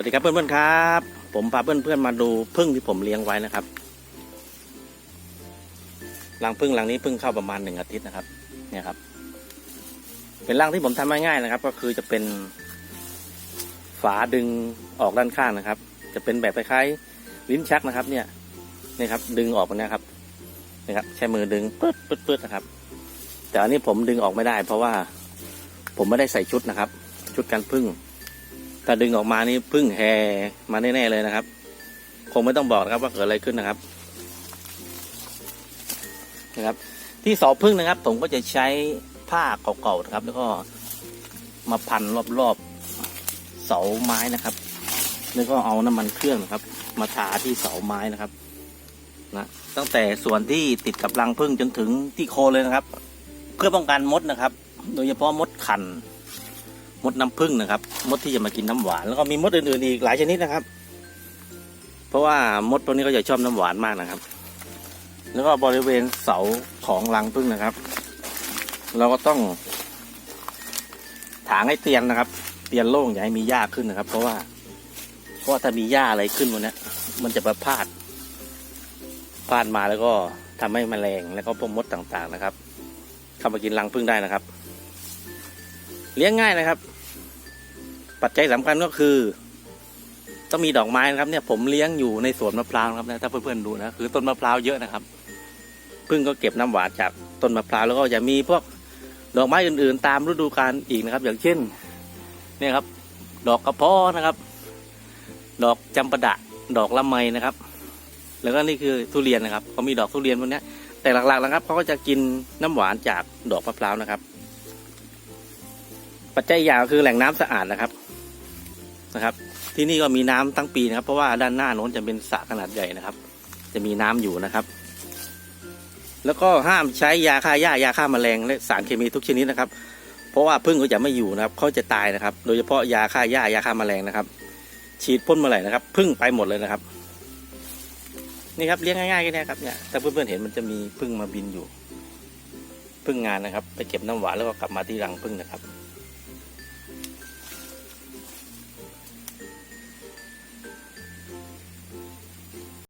วัสดีครับเพื่อนๆครับ ผมพาเพื่อนๆมาดูพึ่งที่ผมเลี้ยงไว้นะครับรังพึ่งรังนี้พึ่งเข้าประมาณหนึ่งอาทิตย์นะครับ เนี่ยครับ เป็นรังที่ผมทำง่ายๆนะครับ ก็คือจะเป็นฝาดึงออกด้านข้างนะครับ จะเป็นแบบคล้ายๆลิ้นชักนะครับ เนี่ยนี่ครับ ดึงออกมาเนี่ยครับนี่ครับใช้มือดึงปึ๊ดปึ๊ดปึ๊ดนะครับ แต่อันนี้ผมดึงออกไม่ได้ เพราะว่าผมไม่ได้ใส่ชุดนะครับ ชุดกันพึ่ง ถ้าดึงออกมานี่พึ่งแห่มาแน่ๆเลยนะครับ คงไม่ต้องบอกนะครับว่าเกิดอะไรขึ้นนะครับนะครับ ที่เสาพึ่งนะครับ ผมก็จะใช้ผ้าเก่าๆนะครับ แล้วก็มาพันรอบๆเสาไม้นะครับ แล้วก็เอาน้ำมันเครื่องนะครับ มาทาที่เสาไม้นะครับนะตั้งแต่ส่วนที่ติดกับรังพึ่งจนถึงที่โคนเลยนะครับ เพื่อป้องกันมดนะครับ โดยเฉพาะมดขัน มดน้ำผึ้งนะครับ มดที่จะมากินน้ำหวานแล้วก็มีมดอื่นๆอีกหลายชนิดนะครับ เพราะว่ามดพวกนี้ก็จะชอบน้ำหวานมากนะครับ แล้วก็บริเวณเสาของรังผึ้งนะครับ เราก็ต้องถางให้เตียนนะครับ เตียนโล่งอย่าให้มีหญ้าขึ้นนะครับ เพราะว่าเพราะว่าถ้ามีหญ้าอะไรขึ้นวันนี้มันจะประพาดพาดมาแล้วก็ทำให้แมลงแล้วก็พวกมดต่างๆนะครับ เข้ามากินรังผึ้งได้นะครับ เลี้ยงง่ายนะครับ ปัจจัยสำคัญก็คือต้องมีดอกไม้นะครับเนี่ยผมเลี้ยงอยู่ในสวนมะพร้าวนะครับนะถ้าเพื่อนๆดูนะคือต้นมะพร้าวเยอะนะครับพึ่งก็เก็บน้ำหวานจากต้นมะพร้าวแล้วก็จะมีพวกดอกไม้อื่นๆ ตามฤดูกาลอีกนะครับ อย่างเช่นเนี่ยครับ ดอกกระเพาะนะครับ ดอกจำปาดะดอกละไมนะครับ แล้วก็นี่คือทุเรียนนะครับเขามีดอกทุเรียนพวกนี้แต่หลักๆนะครับเขาก็จะกินน้ำหวานจากดอกมะพร้าวนะครับ ปัจจัยอย่างคือแหล่งน้ำสะอาดนะครับนะครับ ที่นี่ก็มีน้ำทั้งปีนะครับ เพราะว่าด้านหน้าโน้นจะเป็นสระขนาดใหญ่นะครับ จะมีน้ำอยู่นะครับ แล้วก็ห้ามใช้ยาฆ่าหญ้ายาฆ่าแมลงและสารเคมีทุกชนิดนะครับ เพราะว่าพึ่งเขาจะไม่อยู่นะครับเขาจะตายนะครับ โดยเฉพาะยาฆ่าหญ้ายาฆ่าแมลงนะครับ ฉีดพ่นเมื่อไหร่นะครับพึ่งไปหมดเลยนะครับนี่ครับเลี้ยงง่ายๆแค่นี้ครับเนี่ยถ้าเพื่อนๆเห็นมันจะมีพึ่งมาบินอยู่ พึ่งงานนะครับ ไปเก็บน้ำหวานแล้วก็กลับมาที่รังพึ่งนะครับ